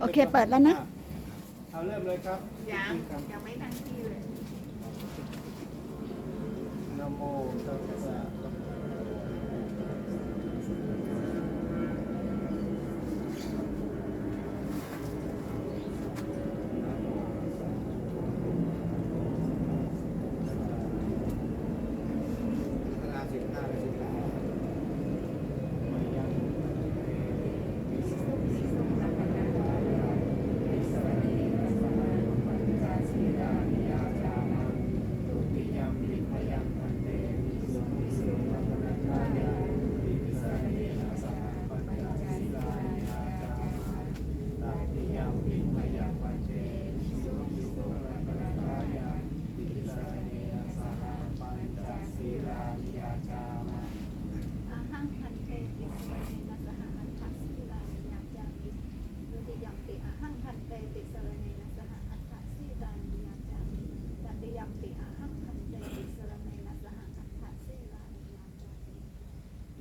โอเคเปิดแล้วนะ เอาเริ่มเลยครับยังครับยังไม่ตั้งที่เลยนะโมตัสสะภะคะวะโตพัฒนาสิบห้าและสิบแปดไม่ยัง อาหังพันเตติสรเนนะสหอัฏฐศิลานิยาจามิดุติยัมปิอาหังพันเตติสรเนนะสหอัฏฐศิลานิยาจามิตติยัมปิอาหังพันเตติสรเนนะสหอัฏฐศิลานิยาจามิ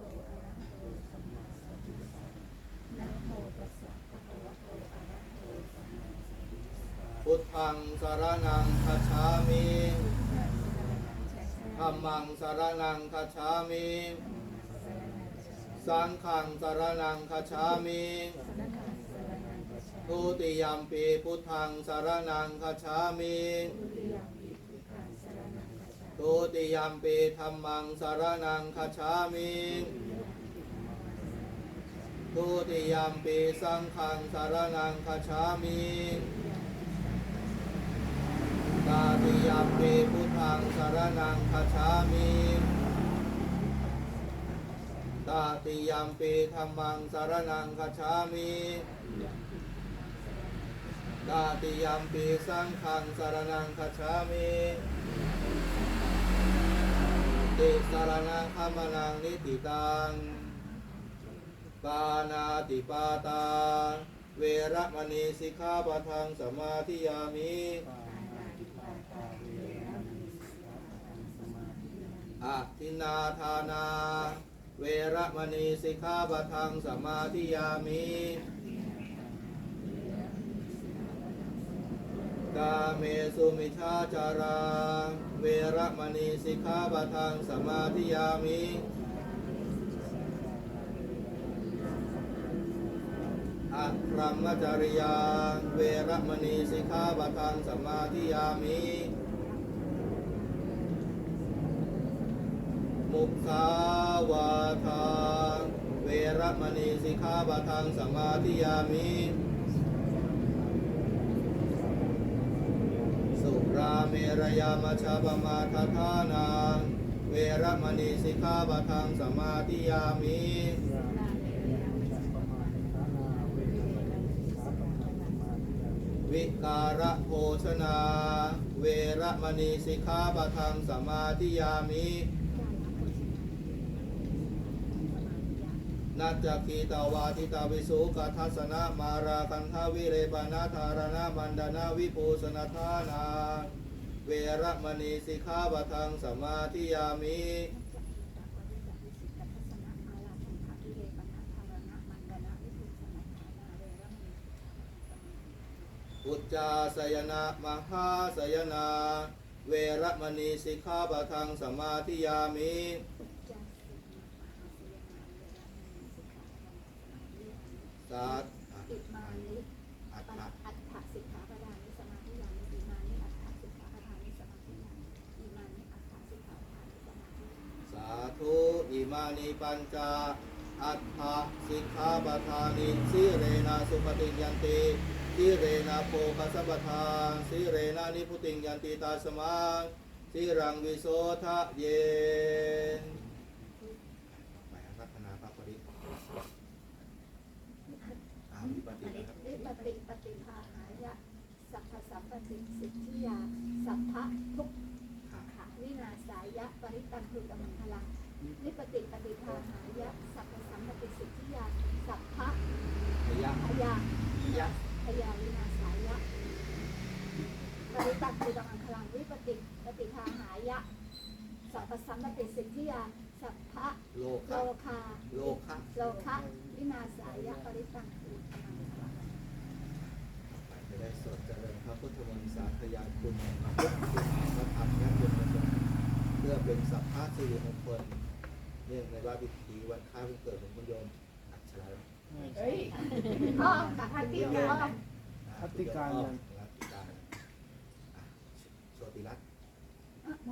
ุท ธังสารนังคัจฉามิธัมมังสารนังคัจฉามิสังฆังสารนังคัจฉามิทุติยัมปีพุทธังสารนังคัจฉามิทุติยัมปีธรรมังสารนังคัจฉามิทุติยัมปีสังฆังสารนังคัจฉามิาติยัมปีพุทธังสารนังคัจฉามิตาติยัมปีธรรมังสารนังคัจฉามิตาติยัมปีสังฆังสารนังคัจฉามิติสารนังขมนังนิติตังปานาติปาตา เวระมณีสิกขาปะทังสมาธิยามิ อะทินนาทานา เวรมณีสิกขาปะทังสมาธิยามิกาเมสุมิชาจารา เวรมณีสิกขาปะทังสมาธิยามิอะรหมจริยา เวรมณีสิกขาปะทังสมาธิยามิ มุขาวาทาเวระมณีสิกขาปะทังสมาธิยามิ สุราเมรยามาชาปมาทาทานาเวระมณีสิกขาปะทังสมาธิยามิวิการะโภชนา เวระมณีสิกขาปะทังสมาธิยามิ นัจคีตาวาทิตาวิสุกัทัสนะมาราคันทาวิเรปนาธารณมันดนาวิปูสนทานา เวรมณีสิกขาปะทังสมาธิยามิอุจจาสยนะมหาสยนา เวรมณีสิกขาปะทังสมาธิยามิ สาธุอิมานิอัตปัญถะอัฏฐสิกขาปดานิสมาธิยามิอิมานิอัฏฐสิกขาปดานิสมาธิยามิอิมานิอัฏฐสิกขาปดานิสมาธิยามิสาธุอิมานิปัญจาอัฏฐสิกขาปทานิสิเรนะสุปฏิยันติสิเรนะโภคสัพพทาสิเรนะนิพุติยันติตาสมาสิรังวิโสทะเยนไปพัฒนาพระปริอาวิปฏินะครับ วิปติปฏิภาหายะสัพพสัมปติสิทธิยา สัพพะทุกขาวินาศาายะปริตังคือกัมังคลังนิปติปฏิภาหายะสัพพสัมปติสิทธิยาสัพพะ พยะ พยา ยะ พยาวินาศายะปริตังคือกัมังคลังวิปติปฏิภาหายะสัพพสัมปติสิทธิยาสัพพะ โล โล คะ คา โลคะ โลคะวินาศายะปริตังคือกัมังคลัง จะได้สดเจริญพระพุทธมนต์สาธยายคุณพระพุทธคุณพระธรรมและคุณประสงค์ เป็นสัพพะสิริมงคลเนื่องในว่าพิธีวันค้าวันเกิดของคุณโยมอัจฉริยะเฮ้ยอ้อมกับพันที่อ้อมรัตติการรัยังตติการโชติรัตน์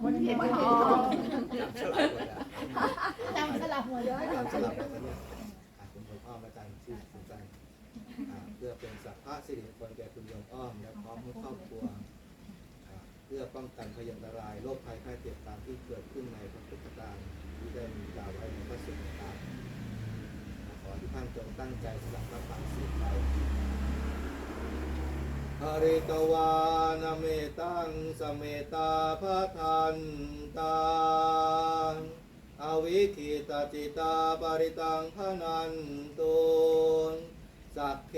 มันเห็นทองจำสลับหมดแล้วจำสลับหมดเลยจำสลับหมดแล้วเยอะคุณโยมอ้อมอาจารย์ชื่อคุณใจอะเพื่อเป็นสัพพะสิริมงคลแก่คุณโยมอ้อมและพร้อมทั้งครอบครัว พื่อป้องกันพยันตรายโรคภัยไข้เจ็บตามที่เกิดขึ้นในพระพุทธการที่ได้มีกล่าวไว้ในพระสูตรต่างขอที่ท่านจงตั้งใจสำหรับฟังสิ่งใดหริตวานเมตังสเมตาพะทันตังอวิคิตจิตาปริตังพนันตุนสักเค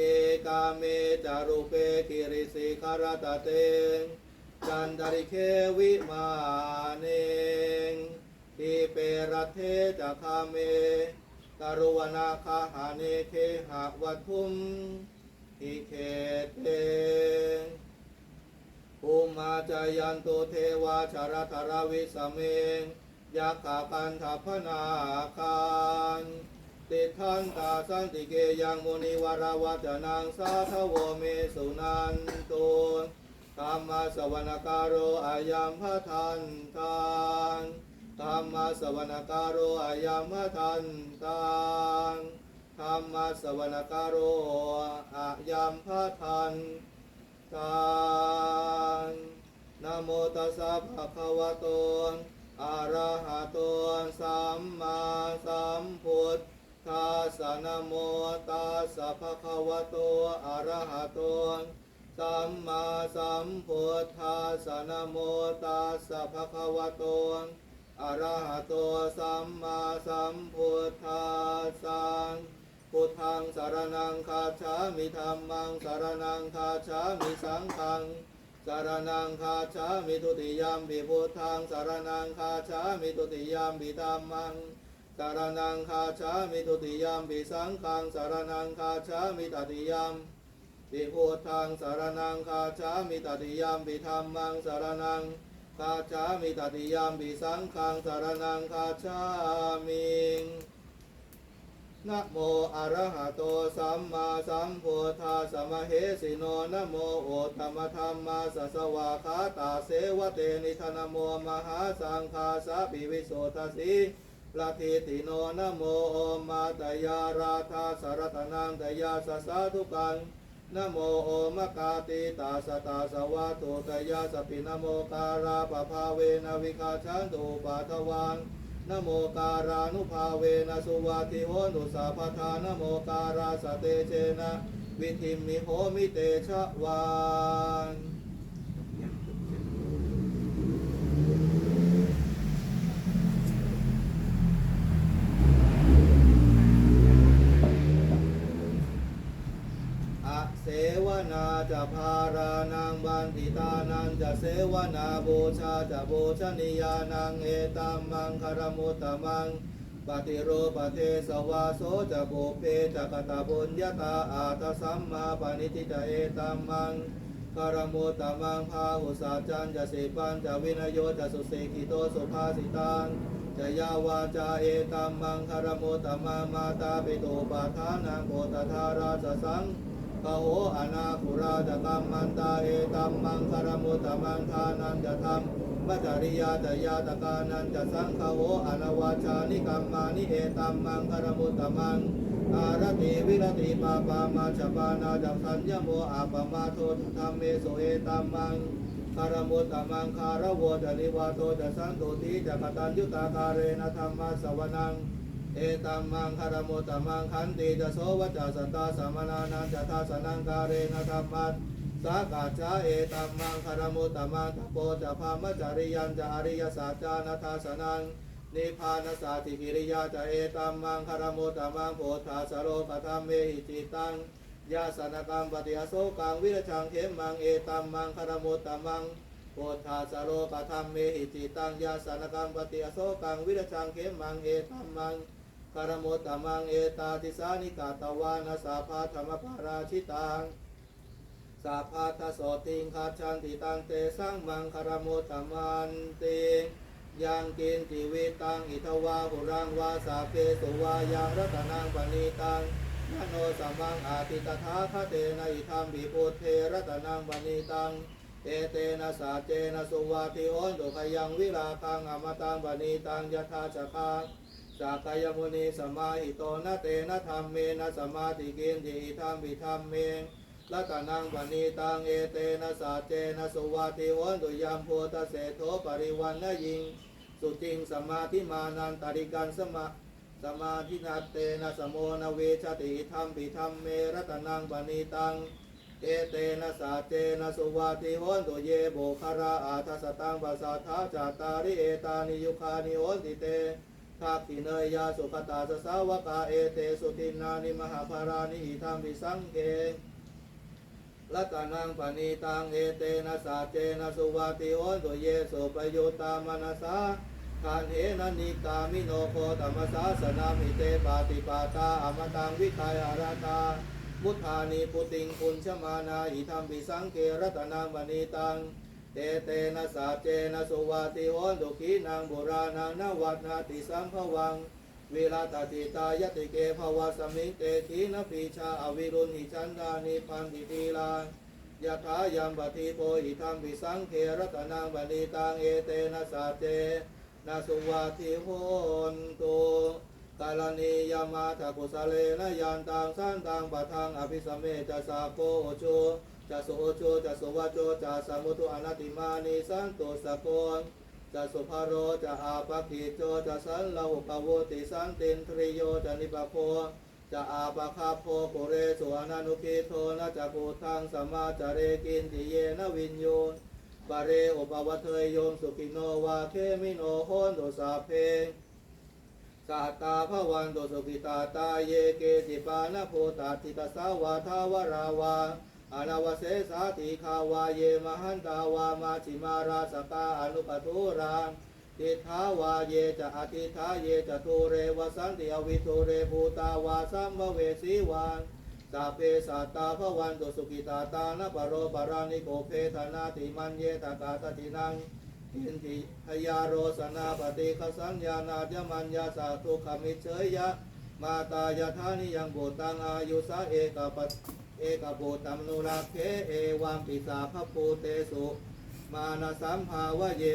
กาเมจารุเปกิริสิคารตเตง จันดาริเควิมาเนงทีเปรเทจะคาเมกรุวนาคาหาเนเคหะวัทุมอิเคเตภูมาจายันโตเทวาชารธรวิสเมงยักขากันทพนาคานติทันตาสันติเกยังมุนิวรวัจนังสาทวเมสุนันตุ รรมสวนาการโรอายัมพะทันทานธรรมสวนาการโรอายัมพะทันทานธรรมสวนการโรอะยัมพะทันตานนโมตัสสะภะคะวะโตอะระหะโตสัมมาสัมพุทธัสสะนโมตัสสะภะคะวะโตอะระหะโต สัมมาสัมพุทธัสสะนโมตัสสะภะคะวะโตอะระหะโตสัมมาสัมพุทธัสสะพุทธังสารนังคาฉามิธรรมังสารนังคาฉามิสังฆังสารนังคาฉามิทุติยามปิพุทธังสารนังคาฉามิทุติยามปิธรรมังสารนังคาฉามิทุติยามปิสังฆังสารนังคาฉามิตติยาม ปิพุทธังสารนังคาฉามิตติยามปิธรรมังสารนังคาฉามิตติยามปิสังฆังสารนังคาฉามิงนะโมอะระหะโตสัมมาสัมพุทธัสมะเหสิโนนะโมโอตตมธรรมาสสวะคาตาเสวะเตนิธนโมมหาสังฆาสะปิวิโสทสีละทิติโนนะโมโอมาตยาราธาสารตนังตยาสสาธุกัง นโมโอมะกาติตาสตาสวะตุกยาสปินโมการาปภาเวนะ วิคาชันตุปาทวังนโมการานุภาเวนะสุวัติโหนุสาพทานโมการาสเตเชนะ วิธิมมิโหมิเตชะวานอะเสวนา จะพารานังบันติตานังจะเสวนาบูชาจะบูชนียานังเอตัมมังคารมุตตมัง ปฏิโรปเทสวาโสจะโบเพจะกตาบุญญาตาอาตสัมมาปณิทิจะเอตัมมังคารมุตตมังพาหุสาจันจะสิปันจะวินโยจะสุเสกิโตสุภาสิตังจะยาวาจาเอตัมมังคารมุตตมังมาตาปิโตปาทานังโกตทาราชสัง กโหอนาคุราจะกัมมันตาเอตัมมังคารมุตตมังทานันจะทำมัจจริยาจะยาตกานันจะสังคโหอนาวาชานิกัมมานิเอตัมมังคารมุตตมังอารติวิรติปาปามาจปานาจัสัญญโมอาปมาโทธรรมเมโสเอตัมมังคารมุตตมังคารวจะนิวาโตจะสันตุติจะกตัญยุตาคาเรนะธรรมะสวนัง เอตัมมังคารมุตตมังขันติจะโสวจาสัตตาสามนานันจะทาสนังการเรนะธรรมัสสากาจาเอตัมมังคารมุตตมังตโปจะพามจาริยันจะอริยสัจจานาทาสนังนิพพานสาธิกิริยาจะเอตัมมังคารมุตตมังโพธาสโรกธรรมเมหิจิตังยาสนกังปฏิอโศกังวิรชังเขมังเอตัมมังคารมุตตมังโพธาสโรกธรรมเมหิจิตังยาสนกังปฏิอโศกังวิรชังเขมังเอตัมมัง คารมุตตมังเอตาติสานิกาตวานาสาภาธรรมปาราชิตังสาภาทโสติงคาชันติตังเตสังมังคารมุตตมันติงยังกินติวิตังอิทวาหุรังวาสาเกสุวายังรัตนังปณิตังมโนสัมมังอาติตถาคเตนะอิธรรมบิพุเทรัตนังปณิตังเอเตนะสาเจนะสุวาติโอนตุขยังวิลาคังอมตังปณิตังยถาจคัง สักกายมุนีสมาหิโตนะเตนะธรรมเมนะสมาธิกินติธรรมวิธรรมเมรัตนังปณีตังเอเตนะสาเจนะสุวาติโอนตุยามโพตเสโทปริวันนยิง สุจิงสมาธิมานันตริกันสมาสมาธินาเตนะสโมนเวชติธรรมปิธรรมเมรัตนังปณีตังเอเตนะสาเจนะสุวาติโหนตุเยโบคาราอาทัสตังภาษาทาจาตาริเอตานิยุคานิโหติเต ทักขิเนยยาสุขตาสสาวกาเอเตสุตินานิมหาภารานิหิธรรมวิสังเกรัตนังปณีตังเอเตนะสาเจนะสุวาติโอนตุเยสุปโยตามนัสาทานเหนันิกามิโนโคตมสาสนามิเตปาติปาตาอมตังวิทายอาราตามุทานิปุติงปุญชมานาอิธรรมวิสังเกรัตนังปณีตัง เตเตนะสาเจนะสุวาติโอนตุขีนางโบราณางนวัดนาติสัมภวังเวลาตติตายติเกภวสมิงเตขีนปีชาอวิรุณหิชันดานิพันติตีลายะถายามปฏิโพหิธรรมวิสังเครัตนางบณีตังเอเตนะสาเจนะสุวาติโหนตุกาลนียามาตากุสเลนะยันตังสันตังปะทังอภิสมเมจะสาโกโอโช จะสุโอโชจะสุวาโจจะสมุตุอนาติมานิสันตุสโกนจะสุภาโรจะอาปะกิโจจะสันลาหุปโวติสันตินทริโยจะนิปะโพจะอาปะคาโพปุเรสุอนานุกิโทนะจะปูทังสมมาจเรกินติเยนะวินโยปะเรอุปวัตเทยโยมสุขิโนวาเคมิโนโหนตุสาเพสัตตาภวันตุสุขิตาตาเยเกติปานะโพตาติตสาวาทาวราวา อานาวเสสาติคาวาเยมหันตาวามาชิมาราสกาอนุปทุรังติทาวาเยจะอธิทาเยจะทูเรวสันติอวิทูเรภูตาวาสัมเวสีวานสาเปสัตตาภวันตุสุกิตาตานะปโรปารานิโกเพธนาติมันเยตากาตตินังอินทิพยาโรสนาปฏิคสัญญานาจมัญญาสาทุขมิเชยยะ มาตายาธานิยังโบตังอายุสาเอกปัต เอกโพตัมนุราเคเอวังปิสาภภูเตสุมานาสัมภาวะเย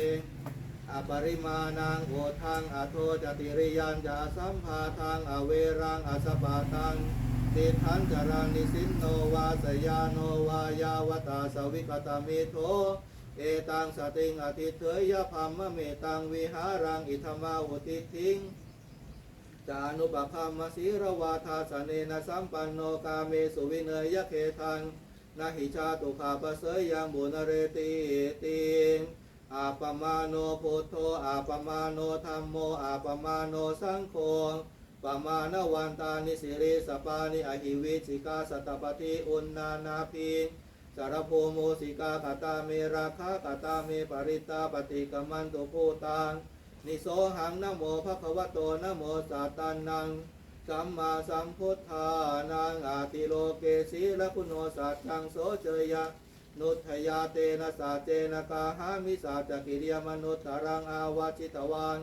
อปริมาณังโหทังอโทจติริยันจะสัมภาทังอเวรังอสปาทังติทันจารังนิสินโนวาสยาโนวายาวตาสวิกตามิโทเอตังสติงอติเถยยะพัมมะเมตังวิหารังอิธมาหุติทิง จานุปคัมมสีระวาทาสเนนะสัมปันโนกาเมสุวิเนยยะเคทังนาหิชาตุขาปเสยยังบุนเรติติงอาปมาโนพุทโธอาปมาโนธรรมโมอาปมาโนสังโฆปมาณวันตานิสิริสปานิอหิวิจิกาสัตปฏิอุณนานาพีสารโพโมสิกาคตาเมราคาคตาเมปริตาปฏิกมันตุภูตัง นิโสหังนโมภะคะวะโตนโมสัตตันนัง สัมมาสัมพุทธานังอาติโลเกสีละคุโนสัจจังโสเจยะ นุทยาเตนะสาเจนะกาหามิสาจกิริยมนุตรังอาวาจิตวาน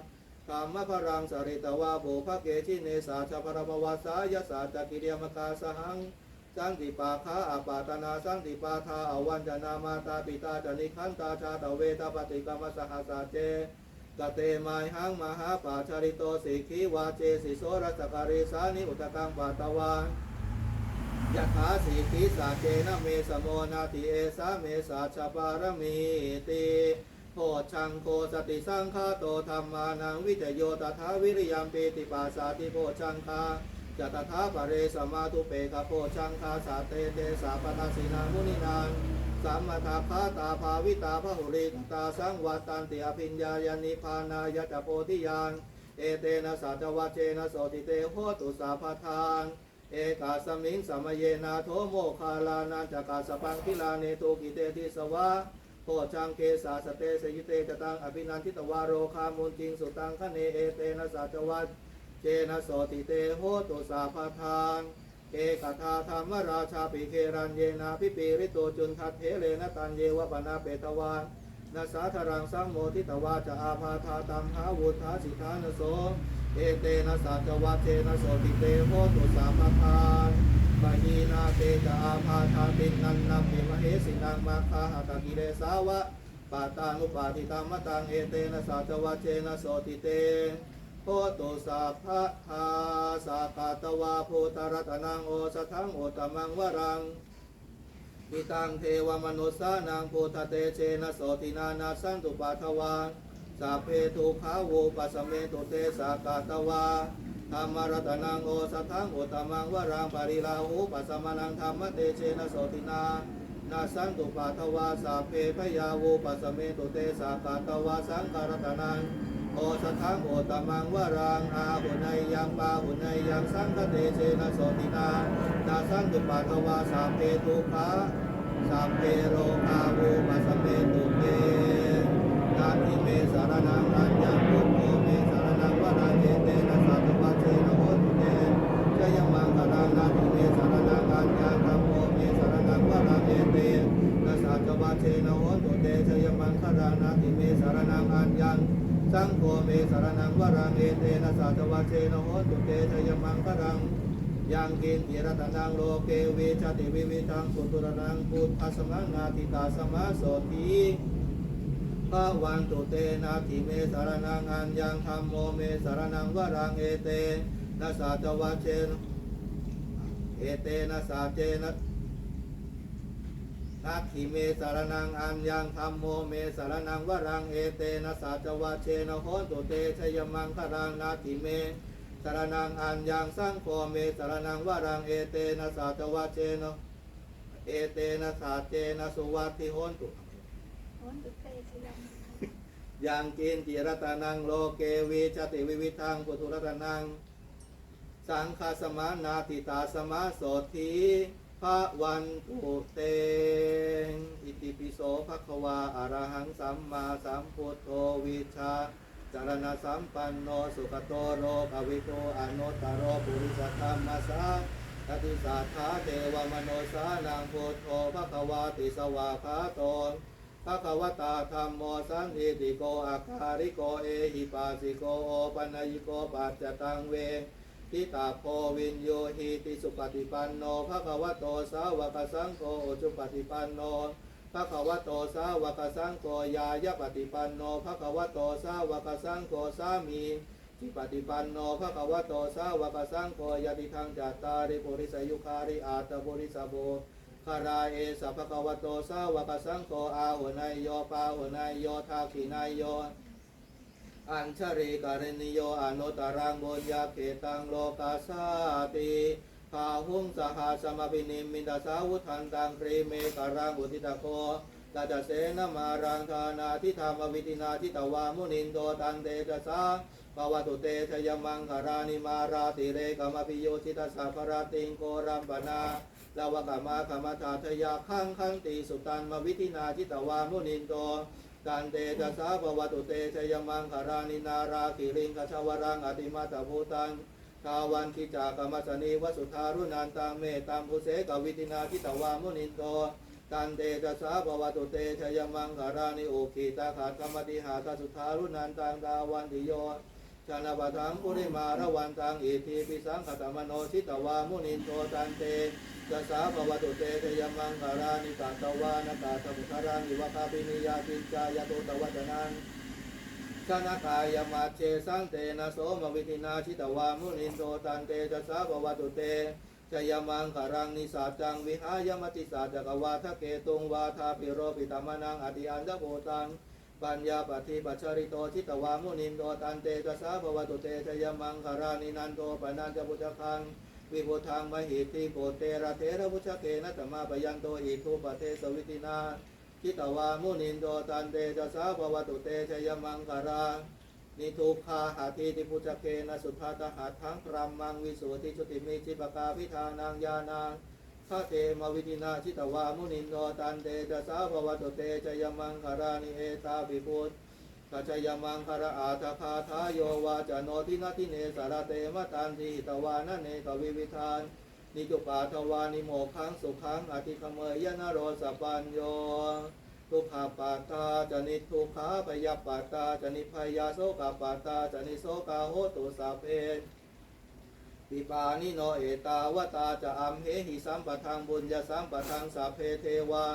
ธรรมพรังสริตวาโภภเกชิเนสาชพรมวาสายสาจกิริยมกาสหังสันติปาคาอาปาตนาสันติปาทาอวันจนามาตาปิตาจนิคันตาชาตเวตาปฏิกรรมสหสาเจ กเตมายหังมหาปาชาริโตสิขีวาเจสิโสรสการิสานิอุตตังปาตวานยะถาสีขีสาเจนะเมสโมนาติเอสาเมสาชปารมีติโพชังโคสติสังฆาโตธรรมานังวิจโยตถาวิริยมปีติปาสาติโพชังคา จตถาปเรสมาตุเปกะโพชังคาสาเตเตสาปทาสินามุนินานสัมมาทาคาตาภาวิตาพหุริตาสังวัตตันติอภิญญายานิพานายะจโพธิยานเอเตนะสัจวัจเจนะโสติเตโหตุสาพทานเอกาสมิงสมเยนาโทโมคาลานันจักาสปังพิลาเนตุกิเตทิสวะโพชังเกสาสเตสยิเตจตังอภินันทิตวารโรคามุนจิงสุตังคะเนเอเตนะสัจวัจ เจนะโสติเตโหตุสาพทานเอกทาธรรมราชาปิเครันเยนาพิปีริโตจุนทัตเทเลนะตันเยวปนาเปตวานนาสาธรังสังโมทิตวาจะอาภาธาตัมหาวุธาสิทานโสเอเตนะสัจวัตเตนะโสติเตโหตุสาพทานปหีนาเตจะอาภาธาตินันนัมปิมเหสินังมาคาหตกิเลสาวะปาตานุปาทิตามตังเอเตนะสัจวัตเตนะโสติเต โพตุสัพพะทาสากาตวาภูตรัตนังโอสทังโอตมังวรังปิตังเทวมนุสานังพุทเตเชนะโสตินานาสันตุปัทวาสัพเพทุขาวูปัสเมตุเตสากาตวาธรรมรัตนังโอสทังโอตมังวรังปริลาหูปัสมานังธรรมเตเชนะโสตินานาสันตุปัทวาสัพเพพยาวูปัสสเมตุเตสากาตวาสังการตนัง โอสทังโอตมังวรังอาหุนายยังปาหุนายยังสังคเตเชนะโสตินานาสังตุปาทวาสาเพตุภาสาเพโรภาวุปัสสเมตุเตนาทิเมสารนังอัญญังพุทโธเมสารนังวรังเอเตนะสัตวะเชนะโหตุเตชยังมังคารังนาทิเมสารนังอัญญังธัมโมเมสารนังวรังเอเตนะสัตวะเชนะโหตุเตชยังมังคารังนาทิเมสารนังอัญญัง สัง โฆเมสารนังวรังเอเตนะสัจวัชเชนะโหตุเตชยมังครังยังกินติรตนังโลเกวิชติวิวิทังสุตุรนังพุทธสมังนาติตาสมาโสทีภาวันตุเตนาทิเมสารนังอัญญังธรรมโมเมสารนังวรังเอเตนะสัจวัชเชนเอเตนะสัจเจนะ นักขิเมสารนังอัญญังธรรมโมเมสารนังวรังเอเตนะสัจวัชเชนะโหนตุเตชยมังครังนาทิเมสารนังอัญญังสังโฆเมสารนังวรังเอเตนะสัจวัชเชนะเอเตนะสัจเจนะสุวัติโหนตุยังกินจิรตานังโลเกวิชติวิวิทังปุถุรตานัง สังฆสมานาติตาสมาโสธี พระวันตุเตงอิติปิโสภะคะวาอะระหังสัมมาสัมพุทโธวิชาจารณสัมปันโนสุขโตโรกวิโตอนุตตรโรปุริสธรรมสาตติสัทธาเทวมโนสานังพุทโธภะคะวาติสวาคาโตภะคะวตาธรรมโมสันติติโกอาคาริโกเอหิปัสสิโกโอปัญญิโกปัจจตังเว ทิตาโพวินโยหิติสุปฏิปันโนภะคะวะโตสาวกสังโฆจุปฏิปันโนภะคะวะโตสาวกสังโฆยายะปฏิปันโนภะคะวะโตสาวกสังโฆสามีทิปฏิปันโนภะคะวะโตสาวกสังโฆยติทังจัตตาริปุริสยุคาริอาตปุริสโบคาราเอสัพพะคะวะโตสาวกสังโฆอาหุนายโยปาหุนายโยทาขินายโย อัญชริกรณิโยอนุตรังบุญญาเขตังโลกาสาติพาหุงสหาสมปินิมินตสาวุทันตังครีเมการังบุติตะโคตาจเสนมารังธานาทิธรรมวิตินาทิตวามุนินโตตันเตจสาภวตุเตชยมังคารานิมาราติเรกมปิโยชิตาสัพราติงโกรัมปนาลาวกามาคมาธาทยาขังขันติสุตันมวิธินาจิตวามุนินโต กันเตจะสาภวตุเตชยมังคารานินาราคิริงกชวรังอติมาตภูตังทาวันคิจากรรมสนีวสุธารุนันตังเมตัมภุเสกวิตินาทิตวามุนินโตกันเตจะสาภวตุเตชยมังคารานิโอคีตาขาดกรรมติหาตสุธารุนันตังดาวันติโย ชานาปทังปุริมาระวันตังอิทิปิสังขตมโนชิตวามุนินโตตันเตจะสาภวตุเตชยมังคารานิกาตวานากาตมุขารังอิวะคาปินิยาปิจายโตตวัจนังชนากายมาเชสังเตนะโสมวิธินาชิตวามุนินโตตันเตจะสาภวตุเตชยมังคารังนิสาจังวิหายมติสาจักวาทะเกตุงวาทาปิโรปิตามนังอติอันตะโพตัง ปัญญาปฏิปัจจริโตชิตวามุนินโตตันเตจะสาภวตุเตชยมังคารานินันโตปนันจะพุทธคังวิพุทธังมหิติโกเตระเทระพุชเกนะตมาปยันโตอิทุปเทสวิตินาชิตวามุนินโตตันเตจะสาภวตุเตชยมังคารานิทุกขาหาทีติพุชเกนะสุทธาตหาทั้งพรัมมังวิสุทธิชุติมิจิปกาพิธานังญาณัง ข้าเตมาวิธินาชิตวามุนินโนตันเตจสาภวตเตจยมังคารานิเอตาภิพุทธกัจยมังคาราอาตาคาทายโยวาจโนทินาทิเนสารเตมตันติตวานะเนตวิวิธานนิจุปาทวานิโมขังสุขังอธิคเมยยนโรสปัญโยทุกขาปาตาจนิทุกขาปยาปาตาจนิพยาโสกาปาตาจนิโสกาโหตุสาเพ ปิปานิโนเอตาวตาจะอัมเหหิสัมปทังบุญญาสัมปทังสัพเพเทวา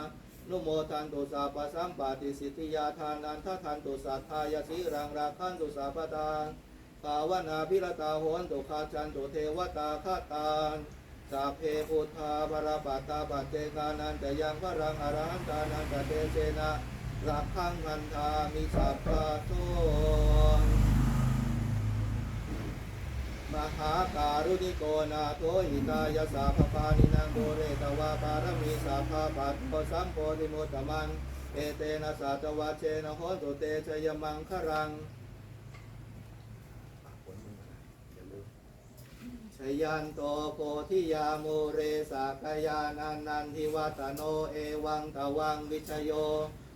นุโมทันตุสาปสัมปาติสิทธิยาทานันททันตุสัทธายสิรังราคันตุสาปทานภาวนาพิรตาโหนตุคาจันตุเทวตาคาตานสัพเพพุทธาบรปัตตาปัจเจกานันจะยังพรังอรหันตานันจะเตเชนะรักขังพันธามิสัพพะโท หาการุณิโกนาโทหิตายสาภปานินังโดเรตวาปารมีสาภาปัตโตสัมโพธิมุตตมัง เอเตนะสาตวาเชนะโหตุเตชยมังครังชยันโตโพธิยาโมเรสากยานันนันทิวัตโนเอวังตวังวิชโย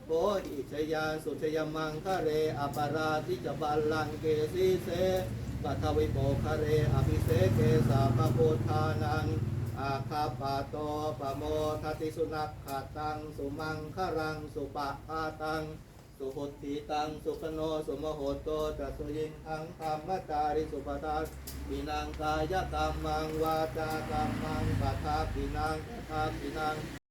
โพธิชยานสุชยมังคะเรอปาราทิจบัลลังเกสีเส ปัทวิโปคะเรอภิเสเกสาปโพธานังอาคาปาโตปโมทติสุนักขาตัง สุมังครัง สุปะพาตัง สุหุติตัง สุขโน สุมโหโตจัสสุยิงทังธรรมจาริสุปทัสปินังกายกรรมังวาจากรรมังปัทาปินังปัทาปินัง